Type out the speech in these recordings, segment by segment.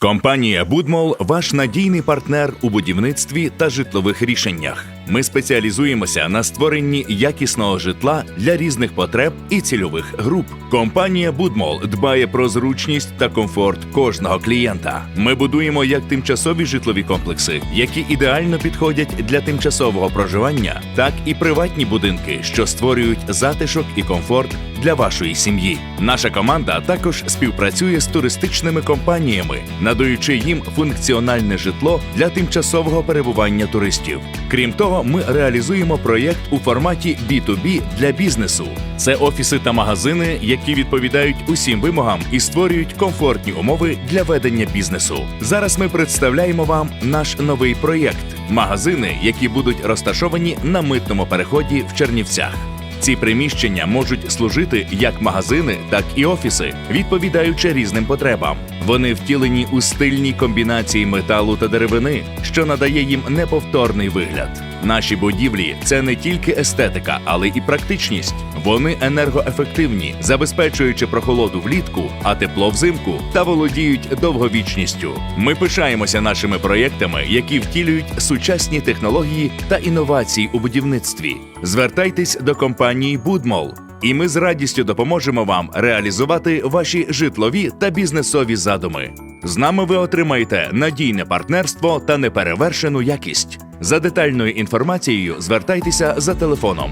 Компанія Будмол ваш надійний партнер у будівництві та житлових рішеннях. Ми спеціалізуємося на створенні якісного житла для різних потреб і цільових груп. Компанія Будмол дбає про зручність та комфорт кожного клієнта. Ми будуємо як тимчасові житлові комплекси, які ідеально підходять для тимчасового проживання, так і приватні будинки, що створюють затишок і комфорт для вашої сім'ї. Наша команда також співпрацює з туристичними компаніями, надаючи їм функціональне житло для тимчасового перебування туристів. Крім того, ми реалізуємо проєкт у форматі B2B для бізнесу. Це офіси та магазини, які відповідають усім вимогам і створюють комфортні умови для ведення бізнесу. Зараз ми представляємо вам наш новий проєкт магазини, які будуть розташовані на митному переході в Чернівцях. Ці приміщення можуть служити як магазини, так і офіси, відповідаючи різним потребам. Вони втілені у стильній комбінації металу та деревини, що надає їм неповторний вигляд. Наші будівлі це не тільки естетика, але і практичність. Вони енергоефективні, забезпечуючи прохолоду влітку, а тепло взимку та володіють довговічністю. Ми пишаємося нашими проєктами, які втілюють сучасні технології та інновації у будівництві. Звертайтесь до компанії Будмол. І ми з радістю допоможемо вам реалізувати ваші житлові та бізнесові задуми. З нами ви отримаєте надійне партнерство та неперевершену якість. За детальною інформацією звертайтеся за телефоном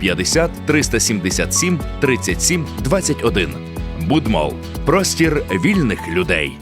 050 377 37 21. Будмол простір вільних людей.